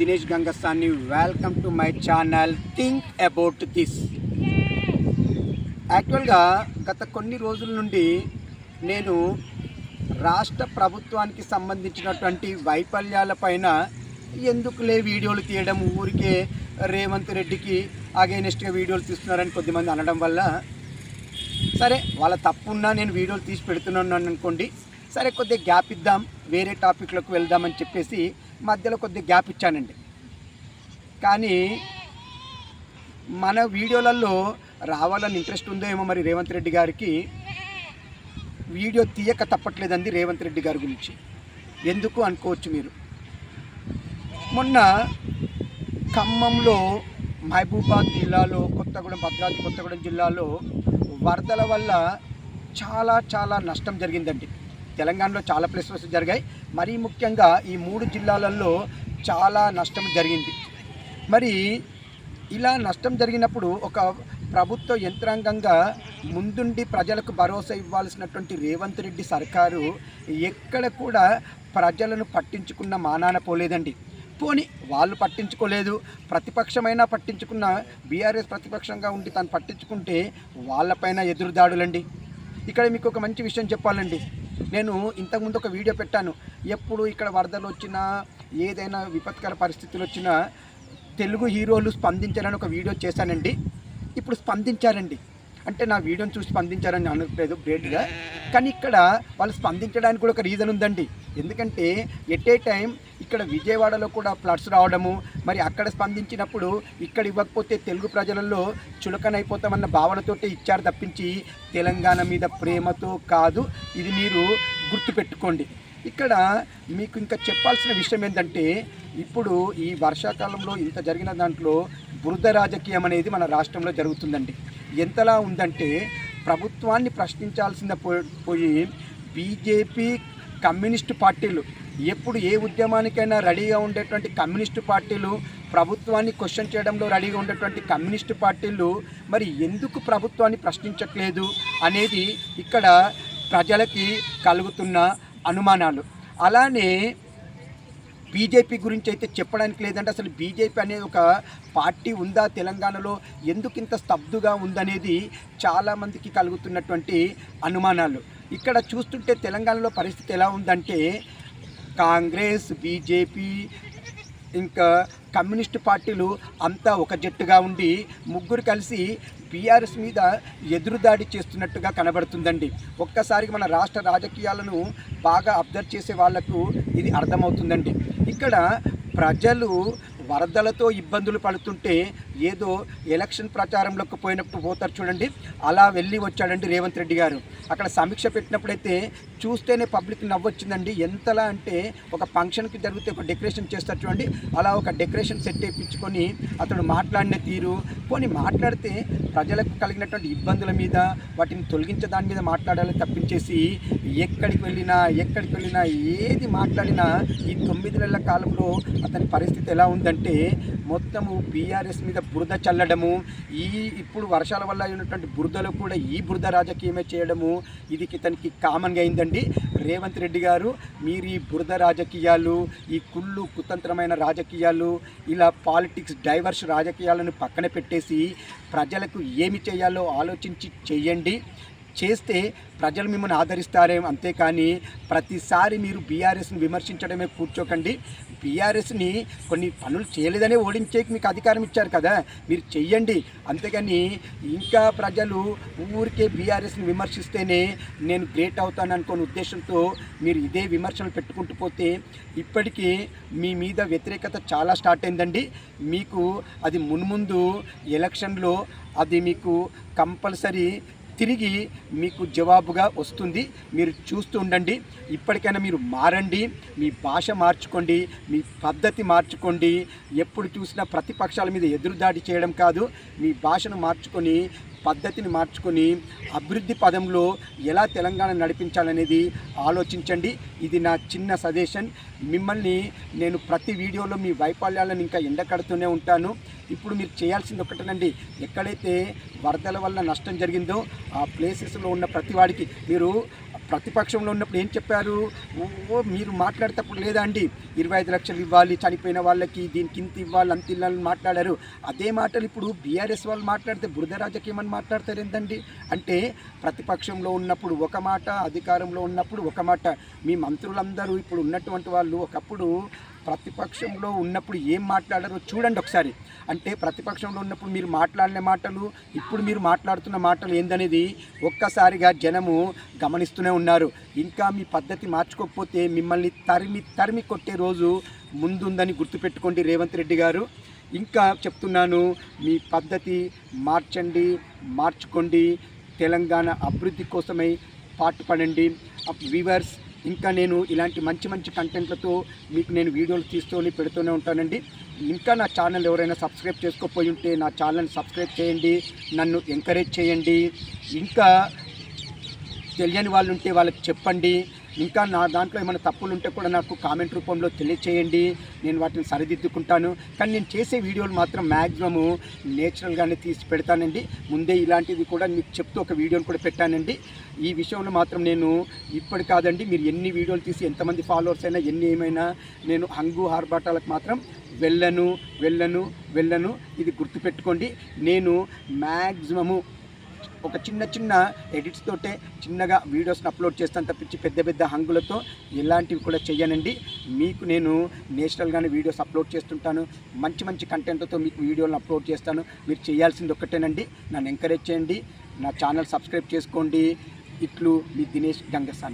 Dinesh Gangaswamy welcome to my channel think about this యాక్చువల్గా గత కొన్ని రోజుల నుండి నేను రాష్ట్ర ప్రభుత్వానికి సంబంధించినటువంటి వైఫల్యాలపైన ఎందుకులే వీడియోలు తీయడం ఊరికే రేవంత్ రెడ్డికి అగైనెస్ట్గా వీడియోలు తీస్తున్నారని కొద్దిమంది అనడం వల్ల సరే వాళ్ళ తప్పున్నా నేను వీడియోలు తీసి పెడుతున్నాను అనుకోండి సరే కొద్దిగా గ్యాప్ ఇద్దాం వేరే టాపిక్లకు వెళ్దామని చెప్పేసి మధ్యలో కొద్దిగా గ్యాప్ ఇచ్చానండి. కానీ మన వీడియోలలో రావాలని ఇంట్రెస్ట్ ఉందో ఏమో మరి రేవంత్ రెడ్డి గారికి వీడియో తీయక తప్పట్లేదండి రేవంత్ రెడ్డి గారి గురించి. ఎందుకు అనుకోవచ్చు మీరు? మొన్న ఖమ్మంలో మహబూబాద్ జిల్లాలో కొత్తగూడెం భద్రాద్రి కొత్తగూడెం జిల్లాలో వరదల వల్ల చాలా చాలా నష్టం జరిగిందండి. తెలంగాణలో చాలా ప్లేసెస్ జరిగాయి. మరీ ముఖ్యంగా ఈ మూడు జిల్లాలలో చాలా నష్టం జరిగింది. మరి ఇలా నష్టం జరిగినప్పుడు ఒక ప్రభుత్వ యంత్రాంగంగా ముందుండి ప్రజలకు భరోసా ఇవ్వాల్సినటువంటి రేవంత్ రెడ్డి సర్కారు ఎక్కడ కూడా ప్రజలను పట్టించుకున్న మానాన పోలేదండి. పోని వాళ్ళు పట్టించుకోలేదు ప్రతిపక్షమైనా పట్టించుకున్న బీఆర్ఎస్ ప్రతిపక్షంగా ఉండి తను పట్టించుకుంటే వాళ్ళపైన ఎదురుదాడులండి. ఇక్కడ మీకు ఒక మంచి విషయం చెప్పాలండి. నేను ఇంతకుముందు ఒక వీడియో పెట్టాను. ఎప్పుడు ఇక్కడ వరదలు వచ్చినా ఏదైనా విపత్కర పరిస్థితులు వచ్చినా తెలుగు హీరోలు స్పందించాలని ఒక వీడియో చేశానండి. ఇప్పుడు స్పందించారండి. అంటే నా వీడియోని చూసి స్పందించారని అనట్లేదు గ్రేట్గా కానీ ఇక్కడ వాళ్ళు స్పందించడానికి కూడా ఒక రీజన్ ఉందండి. ఎందుకంటే ఎట్ ఏ టైం ఇక్కడ విజయవాడలో కూడా ఫ్లడ్స్ రావడము మరి అక్కడ స్పందించినప్పుడు ఇక్కడ ఇవ్వకపోతే తెలుగు ప్రజలలో చులకనైపోతామన్న భావనతోటే ఇచ్చారు తప్పించి తెలంగాణ మీద ప్రేమతో కాదు. ఇది మీరు గుర్తుపెట్టుకోండి. ఇక్కడ మీకు ఇంకా చెప్పాల్సిన విషయం ఏంటంటే ఇప్పుడు ఈ వర్షాకాలంలో ఇంత జరిగిన దాంట్లో బురద రాజకీయం అనేది మన రాష్ట్రంలో జరుగుతుందండి. ఎంతలా ఉందంటే ప్రభుత్వాన్ని ప్రశ్నించాల్సిన పోయి బీజేపీ కమ్యూనిస్టు పార్టీలు ఎప్పుడు ఏ ఉద్యమానికైనా రెడీగా ఉండేటువంటి కమ్యూనిస్టు పార్టీలు ప్రభుత్వాన్ని క్వశ్చన్ చేయడంలో రెడీగా ఉండేటువంటి కమ్యూనిస్టు పార్టీలు మరి ఎందుకు ప్రభుత్వాన్ని ప్రశ్నించట్లేదు అనేది ఇక్కడ ప్రజలకి కలుగుతున్న అనుమానాలు. అలానే బీజేపీ గురించి అయితే చెప్పడానికి లేదంటే అసలు బీజేపీ అనేది ఒక పార్టీ ఉందా తెలంగాణలో? ఎందుకు ఇంత స్తబ్దుగా ఉందనేది చాలామందికి కలుగుతున్నటువంటి అనుమానాలు. ఇక్కడ చూస్తుంటే తెలంగాణలో పరిస్థితి ఎలా ఉందంటే కాంగ్రెస్ బీజేపీ ఇంకా కమ్యూనిస్ట్ పార్టీలు అంతా ఒక జట్టుగా ఉండి ముగ్గురు కలిసి బీఆర్ఎస్ మీద ఎదురుదాడి చేస్తున్నట్టుగా కనబడుతుందండి. ఒక్కసారికి మన రాష్ట్ర రాజకీయాలను బాగా అబ్జర్వ్ చేసే వాళ్ళకు ఇది అర్థమవుతుందండి. ఇక్కడ ప్రజలు వరదలతో ఇబ్బందులు పడుతుంటే ఏదో ఎలక్షన్ ప్రచారంలోకి పోయినప్పుడు పోతారు చూడండి. అలా వెళ్ళి వచ్చాడండి రేవంత్ రెడ్డి గారు. అక్కడ సమీక్ష పెట్టినప్పుడైతే చూస్తేనే పబ్లిక్ నవ్వొచ్చిందండి. ఎంతలా అంటే ఒక ఫంక్షన్కి జరిగితే ఒక డెకరేషన్ చేస్తారు చూడండి. అలా ఒక డెకరేషన్ సెట్ వేయించుకొని అతడు మాట్లాడిన తీరు కొన్ని మాట్లాడితే ప్రజలకు కలిగినటువంటి ఇబ్బందుల మీద వాటిని తొలగించే దాని మీద మాట్లాడాలి తప్పించేసి ఎక్కడికి వెళ్ళినా ఎక్కడికి వెళ్ళినా ఏది మాట్లాడినా ఈ తొమ్మిది నెలల కాలంలో అతని పరిస్థితి ఎలా ఉందంటే మొత్తము బీఆర్ఎస్ మీద బురద చల్లడము. ఈ ఇప్పుడు వర్షాల వల్ల అయినటువంటి బురదలో కూడా ఈ బురద రాజకీయమే చేయడము. ఇది ఇతనికి కామన్గా అయిందండి. రేవంత్ రెడ్డి గారు మీరు ఈ బురద రాజకీయాలు ఈ కుళ్ళు కుతంత్రమైన రాజకీయాలు ఇలా పాలిటిక్స్ డైవర్స్ రాజకీయాలను పక్కన పెట్టేసి ప్రజలకు ఏమి చేయాలో ఆలోచించి చేయండి. చేస్తే ప్రజలు మిమ్మల్ని ఆదరిస్తారేమో అంతేకాని ప్రతిసారి మీరు బీఆర్ఎస్ని విమర్శించడమే కూర్చోకండి. బీఆర్ఎస్ని కొన్ని పనులు చేయలేదనే ఓడించేకి మీకు అధికారం ఇచ్చారు కదా మీరు చెయ్యండి. అంతేగాని ఇంకా ప్రజలు ఊరికే బీఆర్ఎస్ని విమర్శిస్తేనే నేను గ్రేట్ అవుతాను అనుకున్న ఉద్దేశంతో మీరు ఇదే విమర్శలు పెట్టుకుంటూ పోతే ఇప్పటికీ మీ మీద వ్యతిరేకత చాలా స్టార్ట్ అయిందండి. మీకు అది మున్ముందు ఎలక్షన్లో అది మీకు కంపల్సరీ తిరిగి మీకు జవాబుగా వస్తుంది. మీరు చూస్తూ ఉండండి. ఇప్పటికైనా మీరు మారండి. మీ భాష మార్చుకోండి. మీ పద్ధతి మార్చుకోండి. ఎప్పుడు చూసినా ప్రతిపక్షాల మీద ఎదురుదాడి చేయడం కాదు. మీ భాషను మార్చుకొని పద్ధతిని మార్చుకొని అభివృద్ధి పదంలో ఎలా తెలంగాణ నడిపించాలనేది ఆలోచించండి. ఇది నా చిన్న సజెషన్. మిమ్మల్ని నేను ప్రతి వీడియోలో మీ వైఫల్యాలను ఇంకా ఎండకడుతూనే ఉంటాను. ఇప్పుడు మీరు చేయాల్సింది ఒకటేనండి. ఎక్కడైతే వరదల వల్ల నష్టం జరిగిందో ఆ ప్లేసెస్లో ఉన్న ప్రతి వాడికి మీరు ప్రతిపక్షంలో ఉన్నప్పుడు ఏం చెప్పారు? ఓ మీరు మాట్లాడేటప్పుడు లేదా అండి? ఇరవై ఐదు లక్షలు ఇవ్వాలి చనిపోయిన వాళ్ళకి దీనికి ఇంత ఇవ్వాలి అంత ఇవ్వాలని మాట్లాడారు. అదే మాటలు ఇప్పుడు బీఆర్ఎస్ వాళ్ళు మాట్లాడితే బురద రాజకీయమని మాట్లాడతారు ఏంటండి అంటే ప్రతిపక్షంలో ఉన్నప్పుడు ఒక మాట అధికారంలో ఉన్నప్పుడు ఒక మాట. మీ మంత్రులందరూ ఇప్పుడు ఉన్నటువంటి వాళ్ళు ఒకప్పుడు ప్రతిపక్షంలో ఉన్నప్పుడు ఏం మాట్లాడారో చూడండి ఒకసారి. అంటే ప్రతిపక్షంలో ఉన్నప్పుడు మీరు మాట్లాడిన మాటలు ఇప్పుడు మీరు మాట్లాడుతున్న మాటలు ఏందనేది ఒక్కసారిగా జనము గమనిస్తూనే ఉన్నారు. ఇంకా మీ పద్ధతి మార్చుకోకపోతే మిమ్మల్ని తరిమి తరిమి కొట్టే రోజు ముందుందని గుర్తుపెట్టుకోండి రేవంత్ రెడ్డి గారు. ఇంకా చెప్తున్నాను మీ పద్ధతి మార్చండి మార్చుకోండి. తెలంగాణ అభివృద్ధి కోసమై పాటుపడండి. వ్యూవర్స్ ఇంకా నేను ఇలాంటి మంచి మంచి కంటెంట్లతో మీకు నేను వీడియోలు తీస్తూనే పెడుతూనే ఉంటానండి. ఇంకా నా ఛానల్ ఎవరైనా సబ్స్క్రైబ్ చేసుకోకపోయి ఉంటే నా ఛానల్ని సబ్స్క్రైబ్ చేయండి నన్ను ఎంకరేజ్ చేయండి. ఇంకా తెలియని వాళ్ళు ఉంటే వాళ్ళకి చెప్పండి. ఇంకా నా దాంట్లో ఏమైనా తప్పులు ఉంటే కూడా నాకు కామెంట్ రూపంలో తెలియచేయండి. నేను వాటిని సరిదిద్దుకుంటాను. కానీ నేను చేసే వీడియోలు మాత్రం మ్యాక్సిమము నేచురల్గానే తీసి పెడతానండి. ముందే ఇలాంటిది కూడా మీకు చెప్తూ ఒక వీడియోని కూడా పెట్టానండి. ఈ విషయంలో మాత్రం నేను ఇప్పటి కాదండి. మీరు ఎన్ని వీడియోలు తీసి ఎంతమంది ఫాలోవర్స్ అయినా ఎన్ని ఏమైనా నేను హంగు ఆర్భాటాలకు మాత్రం వెళ్ళను వెళ్ళను వెళ్ళను. ఇది గుర్తుపెట్టుకోండి. నేను మ్యాక్సిమము ఒక చిన్న చిన్న ఎడిట్స్ తోటే చిన్నగా వీడియోస్ని అప్లోడ్ చేస్తాను తప్పించి పెద్ద పెద్ద హంగులతో ఇలాంటివి కూడా చేయనండి మీకు నేను నేషనల్గానే వీడియోస్ అప్లోడ్ చేస్తుంటాను. మంచి మంచి కంటెంట్తో మీకు వీడియోలను అప్లోడ్ చేస్తాను. మీరు చేయాల్సింది ఒక్కటేనండి. నన్ను ఎంకరేజ్ చేయండి. నా ఛానల్ సబ్స్క్రైబ్ చేసుకోండి. ఇట్లు మీ దినేష్ గంగసాని